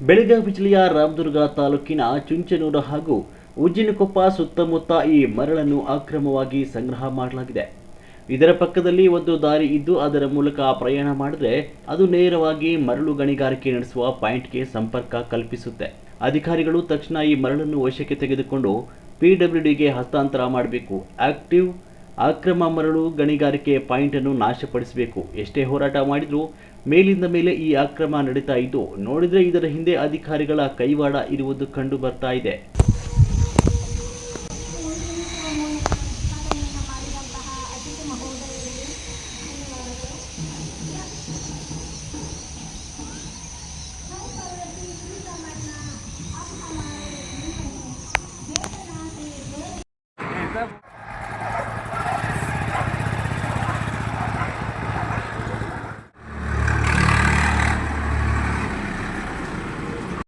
ಬೆಳಗಾವಿ ಜಿಲ್ಲೆಯ ರಾಮದುರ್ಗ ತಾಲೂಕಿನ ಚುಂಚನೂರು ಹಾಗೂ ಉಜ್ಜಿನಕೊಪ್ಪ ಸುತ್ತಮುತ್ತ ಈ ಮರಳನ್ನು ಅಕ್ರಮವಾಗಿ ಸಂಗ್ರಹ ಮಾಡಲಾಗಿದೆ. ಇದರ ಪಕ್ಕದಲ್ಲಿ ಒಂದು ದಾರಿ ಇದ್ದು ಅದರ ಮೂಲಕ ಪ್ರಯಾಣ ಮಾಡಿದ್ರೆ ಅದು ನೇರವಾಗಿ ಮರಳು ಗಣಿಗಾರಿಕೆ ನಡೆಸುವ ಪಾಯಿಂಟ್ಗೆ ಸಂಪರ್ಕ ಕಲ್ಪಿಸುತ್ತೆ. ಅಧಿಕಾರಿಗಳು ತಕ್ಷಣ ಈ ಮರಳನ್ನು ವಶಕ್ಕೆ ತೆಗೆದುಕೊಂಡು ಪಿಡಬ್ಲ್ಯೂಡಿಗೆ ಹಸ್ತಾಂತರ ಮಾಡಬೇಕು. ಆಕ್ಟಿವ್ ಅಕ್ರಮ ಮರಳು ಗಣಿಗಾರಿಕೆ ಪಾಯಿಂಟನ್ನು ನಾಶಪಡಿಸಬೇಕು. ಎಷ್ಟೇ ಹೋರಾಟ ಮಾಡಿದರೂ ಮೇಲಿಂದ ಮೇಲೆ ಈ ಅಕ್ರಮ ನಡೀತಾ ಇದ್ದು, ನೋಡಿದರೆ ಇದರ ಹಿಂದೆ ಅಧಿಕಾರಿಗಳ ಕೈವಾಡ ಇರುವುದು ಕಂಡು ಬರ್ತಾ ಇದೆ.